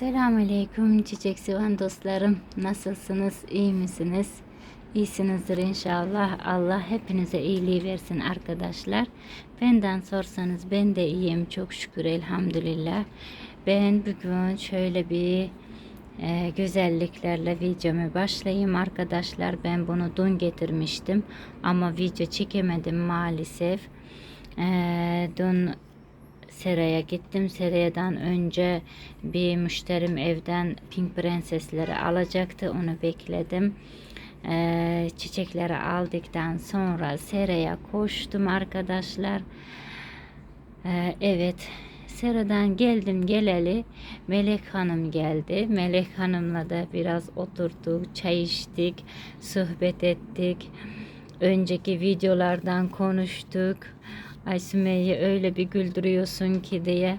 Selamünaleyküm çiçek seven dostlarım. Nasılsınız? İyi misiniz? İyisinizdir inşallah. Allah hepinize iyiliği versin arkadaşlar. Benden sorsanız ben de iyiyim çok şükür elhamdülillah. Ben bugün şöyle bir e, güzelliklerle videomu başlayayım arkadaşlar. Ben bunu dün getirmiştim ama video çekemedim maalesef. E, dün Seraya gittim. Seraya'dan önce bir müşterim evden Pink Prensesleri alacaktı. Onu bekledim. Ee, çiçekleri aldıktan sonra Seraya koştum arkadaşlar. Ee, evet. Sera'dan geldim geleli Melek Hanım geldi. Melek Hanım'la da biraz oturduk, çay içtik, sohbet ettik. Önceki videolardan konuştuk. Ay Sümeyye öyle bir güldürüyorsun ki diye.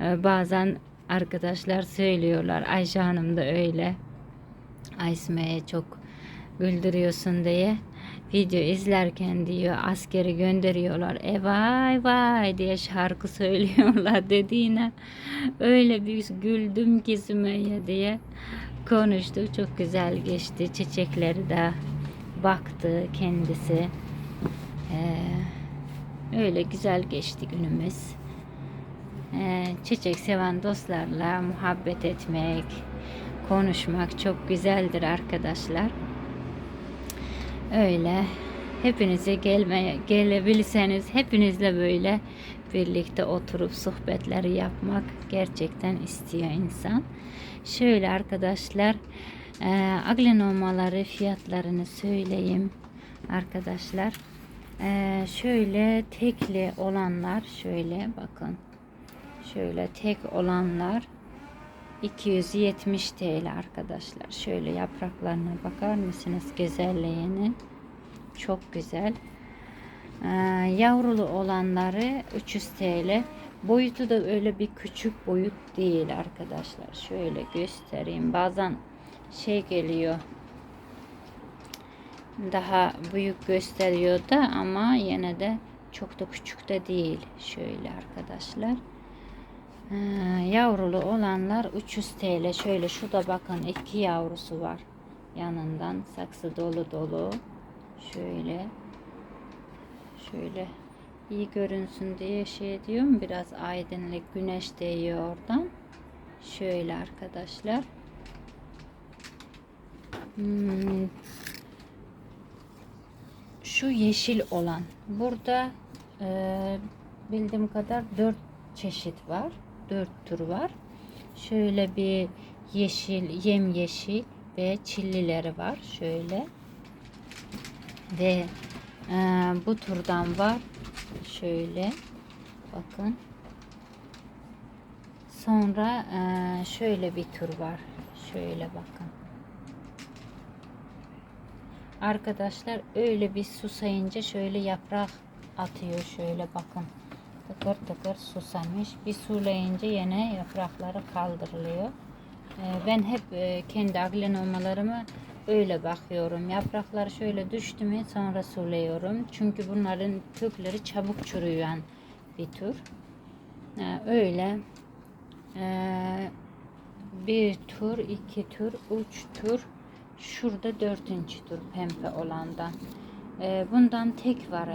Ee, bazen arkadaşlar söylüyorlar. Ayşe Hanım da öyle. Ay Sümeyye çok güldürüyorsun diye. Video izlerken diyor askeri gönderiyorlar. E vay vay diye şarkı söylüyorlar dediğine. Öyle bir güldüm ki Sümeyye diye konuştuk. Çok güzel geçti. Çiçekleri de baktı kendisi. Ee, Öyle güzel geçti günümüz. Ee, çiçek seven dostlarla muhabbet etmek, konuşmak çok güzeldir arkadaşlar. Öyle hepinize gelmeye gelebilirseniz hepinizle böyle birlikte oturup sohbetleri yapmak gerçekten istiyor insan. Şöyle arkadaşlar e, aglenomaları fiyatlarını söyleyeyim arkadaşlar. Ee, şöyle tekli olanlar şöyle bakın. Şöyle tek olanlar 270 TL arkadaşlar. Şöyle yapraklarına bakar mısınız güzelliğinin? Çok güzel. Ee, yavrulu olanları 300 TL. Boyutu da öyle bir küçük boyut değil arkadaşlar. Şöyle göstereyim. Bazen şey geliyor daha büyük gösteriyor da ama yine de çok da küçük de değil. Şöyle arkadaşlar. Ee, yavrulu olanlar 300 TL. Şöyle şurada bakın iki yavrusu var. Yanından saksı dolu dolu. Şöyle. Şöyle iyi görünsün diye şey diyorum. Biraz aydınlık güneş değiyor oradan. Şöyle arkadaşlar. Hmm, şu yeşil olan. Burada e, bildiğim kadar dört çeşit var. Dört tür var. Şöyle bir yeşil, yem yeşil ve çillileri var. Şöyle. Ve e, bu turdan var. Şöyle. Bakın. Sonra e, şöyle bir tür var. Şöyle bakın. Arkadaşlar öyle bir susayınca şöyle yaprak atıyor şöyle bakın. Tıkır tıkır susamış. Bir sulayınca yine yaprakları kaldırılıyor. Ee, ben hep e, kendi aglenomalarımı öyle bakıyorum. Yaprakları şöyle düştü mü sonra sulayıyorum. Çünkü bunların kökleri çabuk çürüyen bir tür. Ee, öyle ee, bir tur, iki tur, üç tur Şurada dördüncü tur pembe olandan. Ee, bundan tek var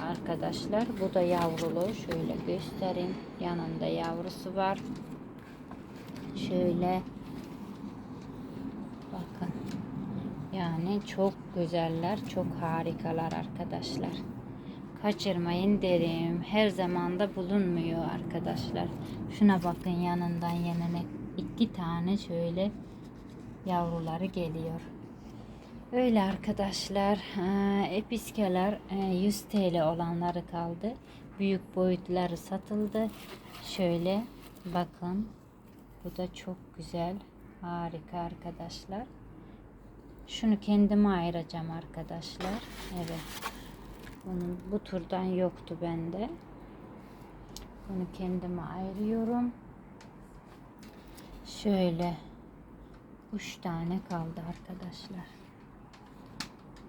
arkadaşlar. Bu da yavrulu. Şöyle göstereyim. Yanında yavrusu var. Şöyle bakın. Yani çok güzeller. Çok harikalar arkadaşlar. Kaçırmayın derim. Her zaman da bulunmuyor arkadaşlar. Şuna bakın yanından yanına iki tane şöyle yavruları geliyor. Öyle arkadaşlar. Episkeler 100 TL olanları kaldı. Büyük boyutları satıldı. Şöyle bakın. Bu da çok güzel. Harika arkadaşlar. Şunu kendime ayıracağım arkadaşlar. Evet. Bunun bu turdan yoktu bende. Bunu kendime ayırıyorum. Şöyle 3 tane kaldı arkadaşlar.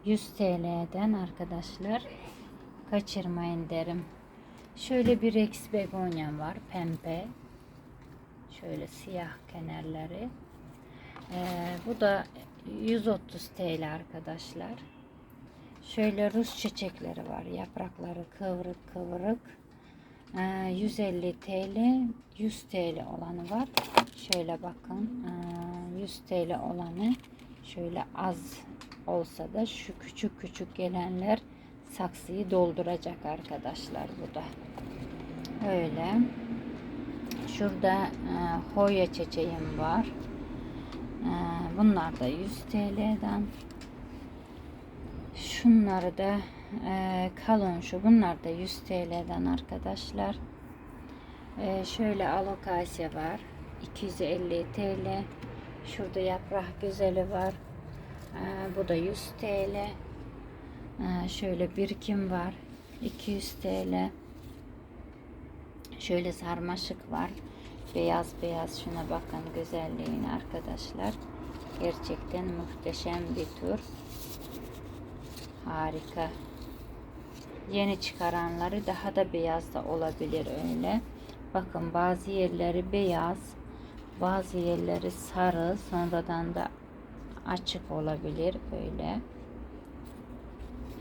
100 TL'den arkadaşlar kaçırmayın derim. Şöyle bir Rex begonya var pembe. Şöyle siyah kenarları. Ee, bu da 130 TL arkadaşlar. Şöyle Rus çiçekleri var. Yaprakları kıvrık kıvrık. Ee, 150 TL, 100 TL olanı var. Şöyle bakın. ee, 100 TL olanı şöyle az olsa da şu küçük küçük gelenler saksıyı dolduracak arkadaşlar bu da. Öyle. Şurada e, hoya çiçeğim var. E, bunlar da 100 TL'den. Şunları da e, kalon şu. Bunlar da 100 TL'den arkadaşlar. E, şöyle alokasya var. 250 TL. Şurada yaprak güzeli var. E, bu da 100 TL. E, şöyle birikim var. 200 TL. Şöyle sarmaşık var. Beyaz beyaz şuna bakın güzelliğine arkadaşlar. Gerçekten muhteşem bir tur. Harika. Yeni çıkaranları daha da beyaz da olabilir öyle. Bakın bazı yerleri beyaz, bazı yerleri sarı, sonradan da açık olabilir öyle.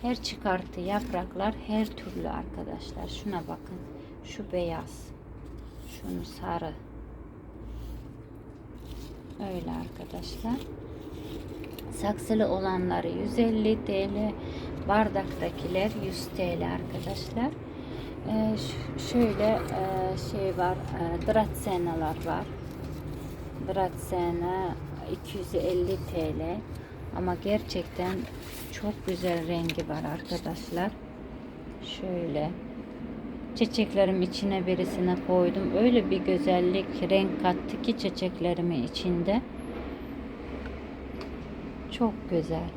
Her çıkartı yapraklar her türlü arkadaşlar. Şuna bakın. Şu beyaz. Şunu sarı. Öyle arkadaşlar. Saksılı olanları 150 TL. Bardaktakiler 100 TL arkadaşlar. Ee, şöyle e, şey var. E, Dracaena'lar var. Dracaena 250 TL. Ama gerçekten çok güzel rengi var arkadaşlar. Şöyle çiçeklerim içine birisine koydum. Öyle bir güzellik renk kattı ki çiçeklerimin içinde. Çok güzel.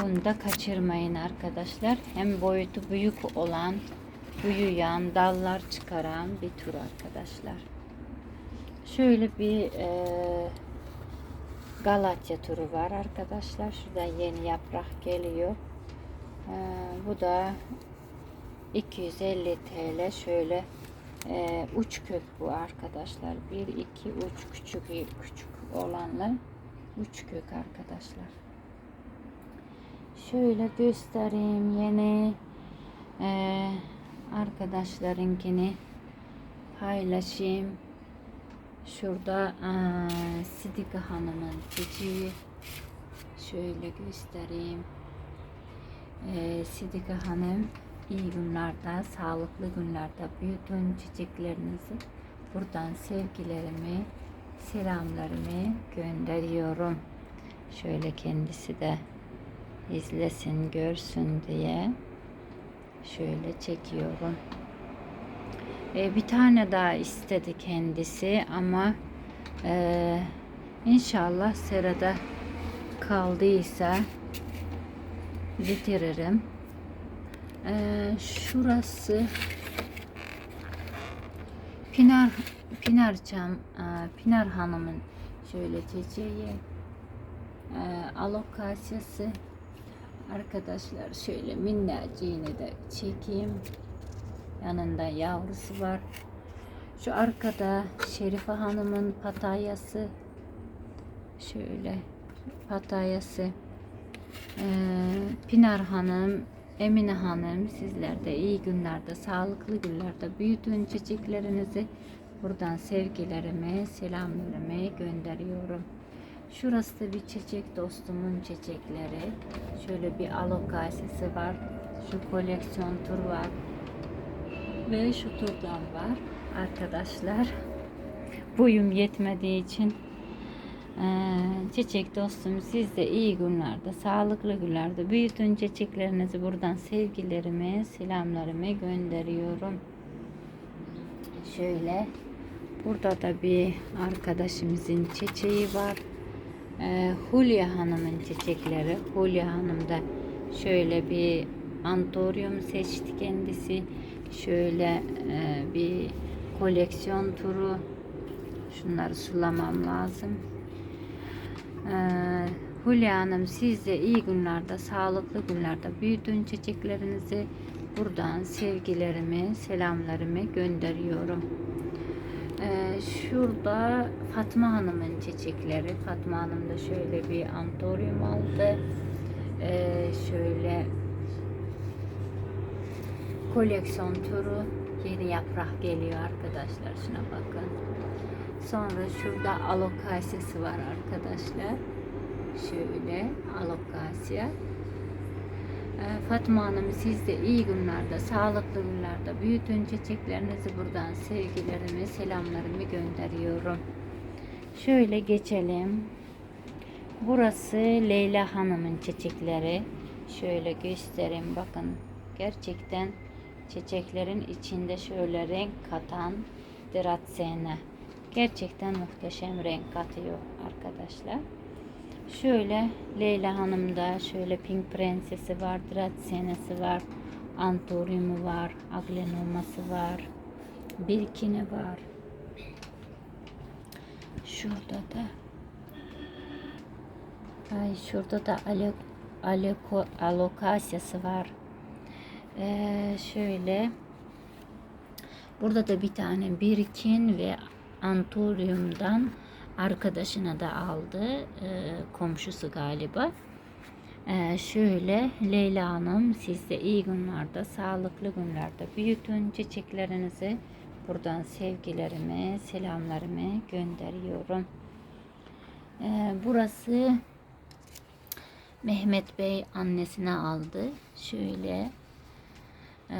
Bunu da kaçırmayın arkadaşlar. Hem boyutu büyük olan, büyüyen, dallar çıkaran bir tür arkadaşlar. Şöyle bir e, Galatya turu var arkadaşlar. Şurada yeni yaprak geliyor. E, bu da 250 TL şöyle e, uç kök bu arkadaşlar. 1 2 uç küçük küçük olanlar uç kök arkadaşlar. Şöyle göstereyim yeni e, arkadaşlarınkini paylaşayım. Şurada e, Sidika Hanım'ın çiçeği şöyle göstereyim. E, Sidika Hanım iyi günlerde, sağlıklı günlerde bütün çiçeklerinizi buradan sevgilerimi, selamlarımı gönderiyorum. Şöyle kendisi de izlesin, görsün diye şöyle çekiyorum. Ee, bir tane daha istedi kendisi ama e, inşallah serada kaldıysa bitiririm. Ee, şurası Pinar Pinar Çam e, Pinar Hanım'ın şöyle çiçeği e, alokasyası arkadaşlar şöyle minnacığını da çekeyim yanında yavrusu var şu arkada Şerife Hanım'ın patayası şöyle patayası ee, Pinar Hanım Emine Hanım sizler de iyi günlerde, sağlıklı günlerde büyütün çiçeklerinizi. Buradan sevgilerimi, selamlarımı gönderiyorum. Şurası da bir çiçek dostumun çiçekleri. Şöyle bir alokasisi var. Şu koleksiyon tur var. Ve şu turdan var arkadaşlar. Boyum yetmediği için ee, çiçek dostum siz de iyi günlerde, sağlıklı günlerde büyütün çiçeklerinizi buradan sevgilerimi, selamlarımı gönderiyorum. Şöyle burada da bir arkadaşımızın çiçeği var. Ee, Hulya Hanım'ın çiçekleri. Hulya Hanım da şöyle bir antorium seçti kendisi. Şöyle e, bir koleksiyon turu. Şunları sulamam lazım. Ee, Hülya Hanım siz de iyi günlerde, sağlıklı günlerde büyütün çiçeklerinizi. Buradan sevgilerimi, selamlarımı gönderiyorum. Ee, şurada Fatma Hanım'ın çiçekleri. Fatma Hanım da şöyle bir antorium aldı. Ee, şöyle koleksiyon turu yeni yaprak geliyor arkadaşlar. Şuna bakın. Sonra şurada alokasyası var arkadaşlar. Şöyle alokasya. Ee, Fatma Hanım siz de iyi günlerde, sağlıklı günlerde büyütün çiçeklerinizi buradan sevgilerimi, selamlarımı gönderiyorum. Şöyle geçelim. Burası Leyla Hanım'ın çiçekleri. Şöyle göstereyim bakın. Gerçekten çiçeklerin içinde şöyle renk katan Dracaena. Gerçekten muhteşem renk katıyor arkadaşlar. Şöyle Leyla Hanım'da şöyle Pink Prensesi var, Dracaena'sı var, Antorium'u var, Aglenoması var, Birkini var. Şurada da Ay şurada da alo, aloko, alokasyası var. Ee, şöyle burada da bir tane birikin ve antoriumdan arkadaşına da aldı. Ee, komşusu galiba. Ee, şöyle Leyla Hanım siz de iyi günlerde, sağlıklı günlerde büyütün çiçeklerinizi. Buradan sevgilerimi, selamlarımı gönderiyorum. Ee, burası Mehmet Bey annesine aldı. Şöyle ee,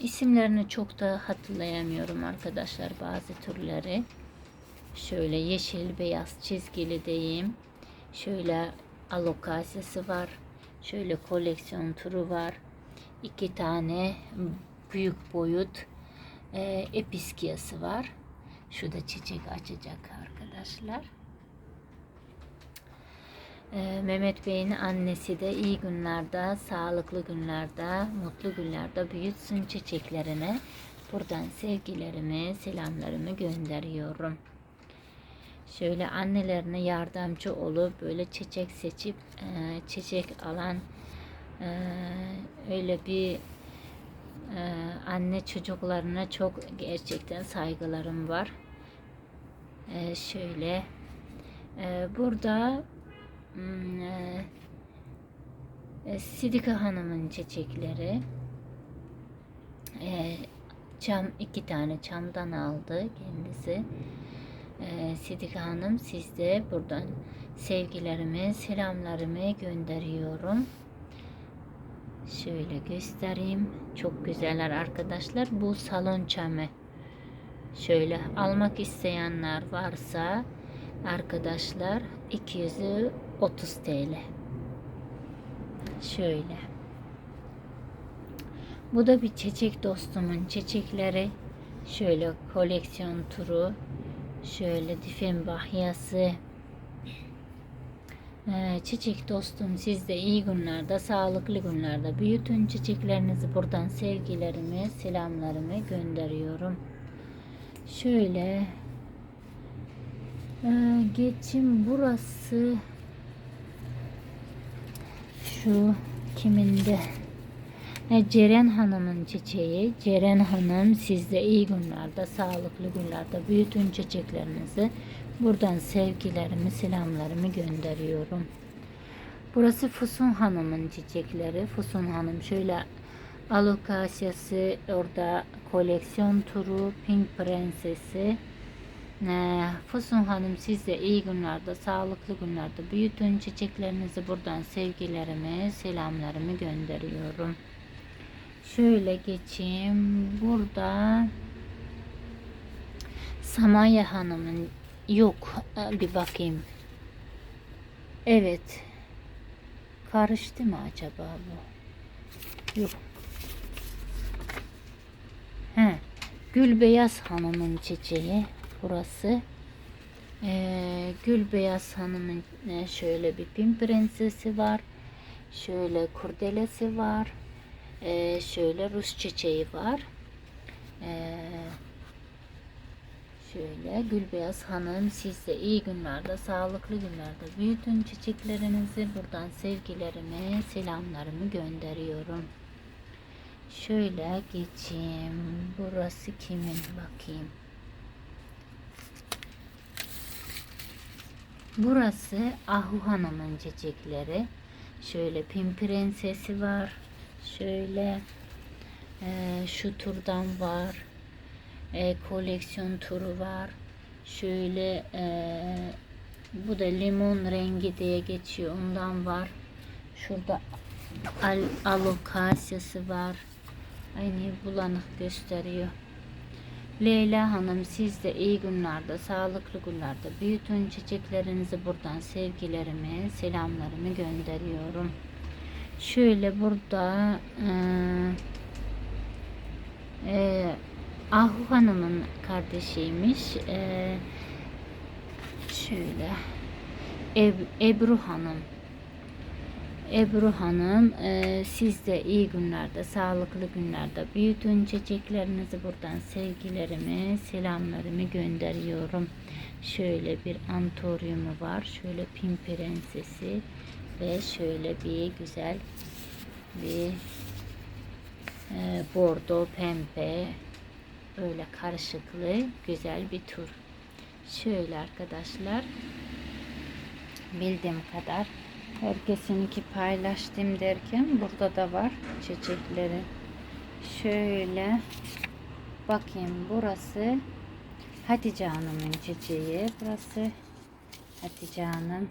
isimlerini çok da hatırlayamıyorum arkadaşlar bazı türleri. Şöyle yeşil beyaz çizgili diyeyim. Şöyle alokasyası var. Şöyle koleksiyon turu var. İki tane büyük boyut e, episkiyası var. Şu da çiçek açacak arkadaşlar. Ee, Mehmet Bey'in annesi de iyi günlerde, sağlıklı günlerde, mutlu günlerde büyütsün çiçeklerini. Buradan sevgilerimi, selamlarımı gönderiyorum. Şöyle annelerine yardımcı olup böyle çiçek seçip e, çiçek alan e, öyle bir e, anne çocuklarına çok gerçekten saygılarım var. Şöyle burada e, e, Sidika Hanım'ın çiçekleri. E, çam iki tane çamdan aldı kendisi. E, Sidika Hanım siz de buradan sevgilerimi, selamlarımı gönderiyorum. Şöyle göstereyim. Çok güzeller arkadaşlar. Bu salon çamı. Şöyle almak isteyenler varsa arkadaşlar 230 TL. Şöyle. Bu da bir çiçek dostumun çiçekleri. Şöyle koleksiyon turu. Şöyle difen bahyası. Ee, çiçek dostum siz de iyi günlerde, sağlıklı günlerde büyütün çiçeklerinizi buradan sevgilerimi, selamlarımı gönderiyorum. Şöyle ee, geçim burası şu kiminde e, Ceren Hanım'ın çiçeği. Ceren Hanım sizde iyi günlerde, sağlıklı günlerde büyütün çiçeklerinizi. Buradan sevgilerimi, selamlarımı gönderiyorum. Burası Fusun Hanım'ın çiçekleri. Fusun Hanım şöyle alokasyası, orada koleksiyon turu, Pink Prensesi, Fusun Hanım siz de iyi günlerde, sağlıklı günlerde büyütün çiçeklerinizi buradan sevgilerimi, selamlarımı gönderiyorum. Şöyle geçeyim. Burada Samaya Hanım'ın yok bir bakayım. Evet. Karıştı mı acaba bu? Yok. He. Gülbeyaz Hanım'ın çiçeği burası. Ee, Gül Beyaz Hanım'ın e, şöyle bir pin prensesi var. Şöyle kurdelesi var. Ee, şöyle Rus çiçeği var. Ee, şöyle Gülbeyaz Hanım siz de iyi günlerde, sağlıklı günlerde büyütün çiçeklerinizi. Buradan sevgilerimi, selamlarımı gönderiyorum. Şöyle geçeyim. Burası kimin bakayım. Burası Ahu Hanım'ın çiçekleri. Şöyle Pin Prensesi var. Şöyle eee, şu turdan var. Eee, koleksiyon turu var. Şöyle eee, bu da limon rengi diye geçiyor. Ondan var. Şurada al, alokasyası var. Aynı bulanık gösteriyor. Leyla Hanım siz de iyi günlerde, sağlıklı günlerde büyütün çiçeklerinizi buradan sevgilerimi, selamlarımı gönderiyorum. Şöyle burada eee eee, Ahu Hanım'ın kardeşiymiş. Eee, şöyle Eb- Ebru Hanım. Ebru Hanım, e, siz de iyi günlerde, sağlıklı günlerde büyütün çiçeklerinizi buradan sevgilerimi, selamlarımı gönderiyorum. Şöyle bir antoryumu var, şöyle pin prensesi ve şöyle bir güzel bir e, bordo pembe öyle karışıklı güzel bir tur. Şöyle arkadaşlar bildiğim kadar herkesinki paylaştım derken burada da var çiçekleri. Şöyle bakayım burası Hatice Hanım'ın çiçeği. Burası Hatice Hanım.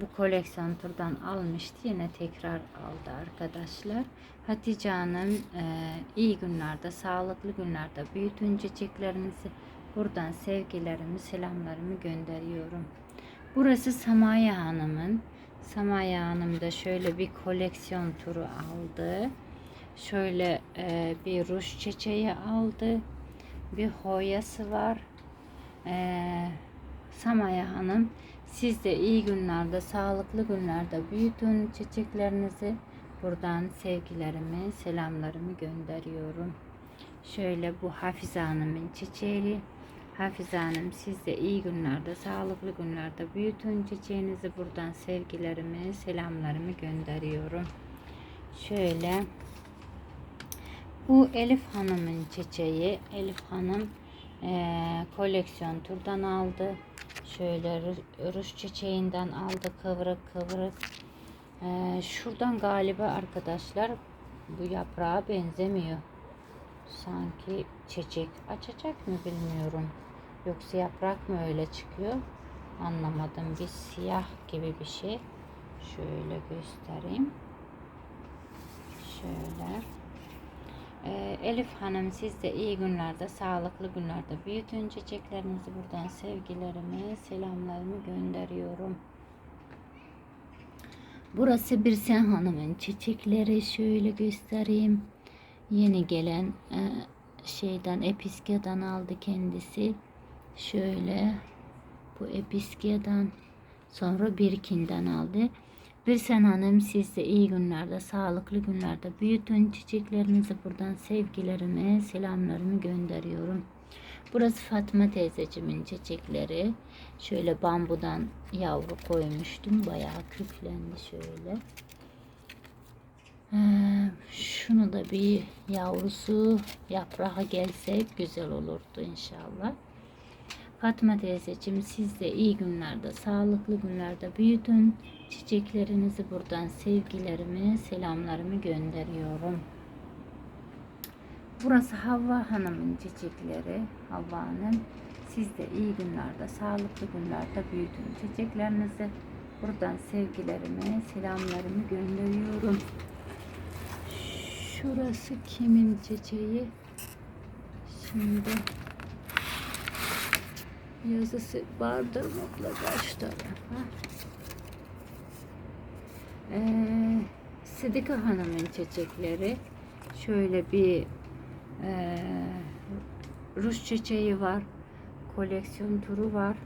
Bu koleksiyon turdan almıştı. Yine tekrar aldı arkadaşlar. Hatice Hanım e, iyi günlerde, sağlıklı günlerde büyütün çiçeklerinizi buradan sevgilerimi, selamlarımı gönderiyorum. Burası Samaya Hanım'ın. Samaya Hanım da şöyle bir koleksiyon turu aldı. Şöyle e, bir ruj çiçeği aldı. Bir hoyası var. E, Samaya Hanım siz de iyi günlerde, sağlıklı günlerde büyütün çiçeklerinizi. Buradan sevgilerimi, selamlarımı gönderiyorum. Şöyle bu Hafize Hanım'ın çiçeği. Hafize Hanım siz de iyi günlerde, sağlıklı günlerde büyütün çiçeğinizi. Buradan sevgilerimi, selamlarımı gönderiyorum. Şöyle bu Elif Hanım'ın çiçeği. Elif Hanım eee, koleksiyon turdan aldı. Şöyle ru- ruj çiçeğinden aldı kıvrık kıvrık. Eee, şuradan galiba arkadaşlar bu yaprağa benzemiyor. Sanki çiçek açacak mı bilmiyorum. Yoksa yaprak mı öyle çıkıyor? Anlamadım. Bir siyah gibi bir şey. Şöyle göstereyim. Şöyle. Ee, Elif Hanım siz de iyi günlerde, sağlıklı günlerde büyütün çiçeklerinizi buradan sevgilerimi, selamlarımı gönderiyorum. Burası bir sen hanımın çiçekleri şöyle göstereyim. Yeni gelen e, şeyden Episka'dan aldı kendisi. Şöyle bu Episka'dan sonra Birkin'den aldı. Bir sen hanım siz de iyi günlerde, sağlıklı günlerde büyütün çiçeklerinizi buradan sevgilerimi, selamlarımı gönderiyorum. Burası Fatma teyzecimin çiçekleri. Şöyle bambudan yavru koymuştum. Bayağı köklendi şöyle. Ee, şunu da bir yavrusu yaprağa gelse güzel olurdu inşallah. Fatma teyzeciğim siz de iyi günlerde, sağlıklı günlerde büyütün. Çiçeklerinizi buradan sevgilerimi, selamlarımı gönderiyorum. Burası Havva Hanım'ın çiçekleri. Havva Hanım siz de iyi günlerde, sağlıklı günlerde büyütün. Çiçeklerinizi buradan sevgilerimi, selamlarımı gönderiyorum. Şurası kimin çiçeği? Şimdi yazısı vardır mutlaka şu tarafa. Ee, Sıdıka Hanım'ın çiçekleri. Şöyle bir e, ruj çiçeği var. Koleksiyon turu var.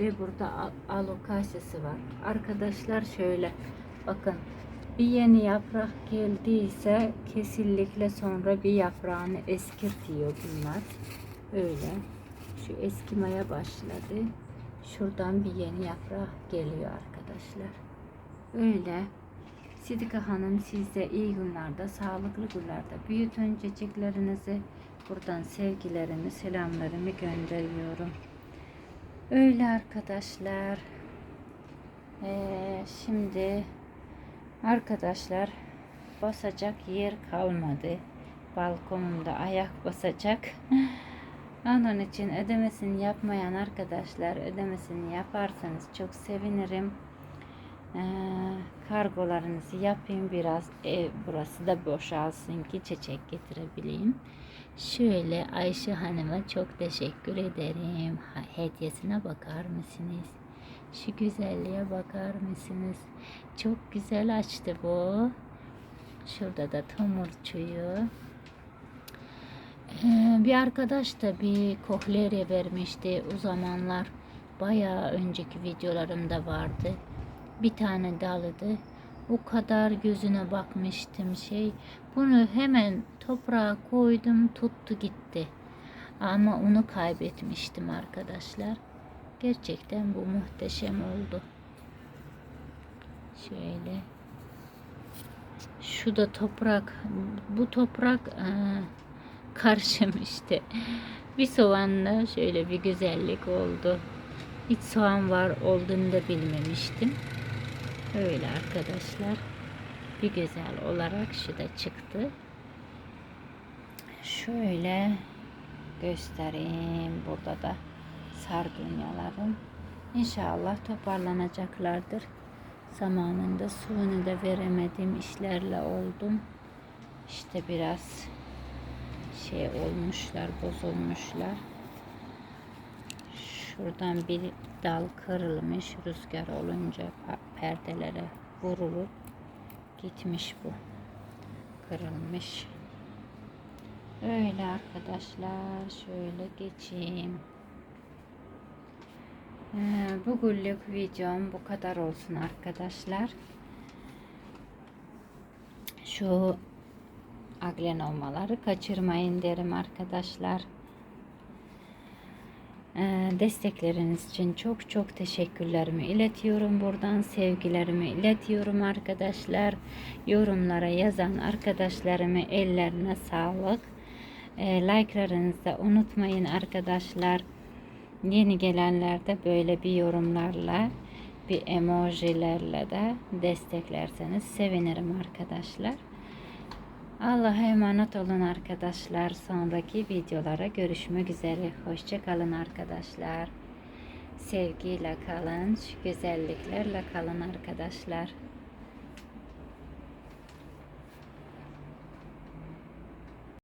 Ve burada al- alokasyası var. Arkadaşlar şöyle bakın bir yeni yaprak geldiyse kesinlikle sonra bir yaprağını eskirtiyor bunlar. Öyle. Şu eskimeye başladı. Şuradan bir yeni yaprak geliyor arkadaşlar. Öyle. Sidika Hanım size iyi günlerde, sağlıklı günlerde büyütün çiçeklerinizi. Buradan sevgilerimi, selamlarımı gönderiyorum. Öyle arkadaşlar. Ee, şimdi arkadaşlar basacak yer kalmadı. Balkonumda ayak basacak. Onun için ödemesini yapmayan arkadaşlar ödemesini yaparsanız çok sevinirim. Ee, kargolarınızı yapayım biraz ev burası da boşalsın ki çiçek getirebileyim. Şöyle Ayşe Hanım'a çok teşekkür ederim. Hediyesine bakar mısınız? Şu güzelliğe bakar mısınız? Çok güzel açtı bu. Şurada da tomurcuyu. Ee, bir arkadaş da bir kohlerya vermişti o zamanlar. Bayağı önceki videolarımda vardı. Bir tane dalıdı. O kadar gözüne bakmıştım şey. Bunu hemen toprağa koydum tuttu gitti. Ama onu kaybetmiştim arkadaşlar. Gerçekten bu muhteşem oldu. Şöyle. Şu da toprak. Bu toprak e, karışım işte. Bir soğanla şöyle bir güzellik oldu. Hiç soğan var olduğunu da bilmemiştim. Öyle arkadaşlar. Bir güzel olarak şu da çıktı. Şöyle göstereyim. Burada da sardunyalarım. İnşallah toparlanacaklardır. Zamanında suyunu da veremedim. işlerle oldum. İşte biraz şey olmuşlar, bozulmuşlar. Şuradan bir dal kırılmış rüzgar olunca perdelere vurulup gitmiş bu. Kırılmış. Öyle arkadaşlar. Şöyle geçeyim. Ee, bugünlük videom bu kadar olsun arkadaşlar. Şu aglenolmaları kaçırmayın derim arkadaşlar. Ee, destekleriniz için çok çok teşekkürlerimi iletiyorum buradan. Sevgilerimi iletiyorum arkadaşlar. Yorumlara yazan arkadaşlarımı ellerine sağlık. E, like'larınızı da unutmayın arkadaşlar. Yeni gelenler de böyle bir yorumlarla bir emojilerle de desteklerseniz sevinirim arkadaşlar Allah'a emanet olun arkadaşlar. Sonraki videolara görüşmek üzere. Hoşça kalın arkadaşlar. Sevgiyle kalın, güzelliklerle kalın arkadaşlar.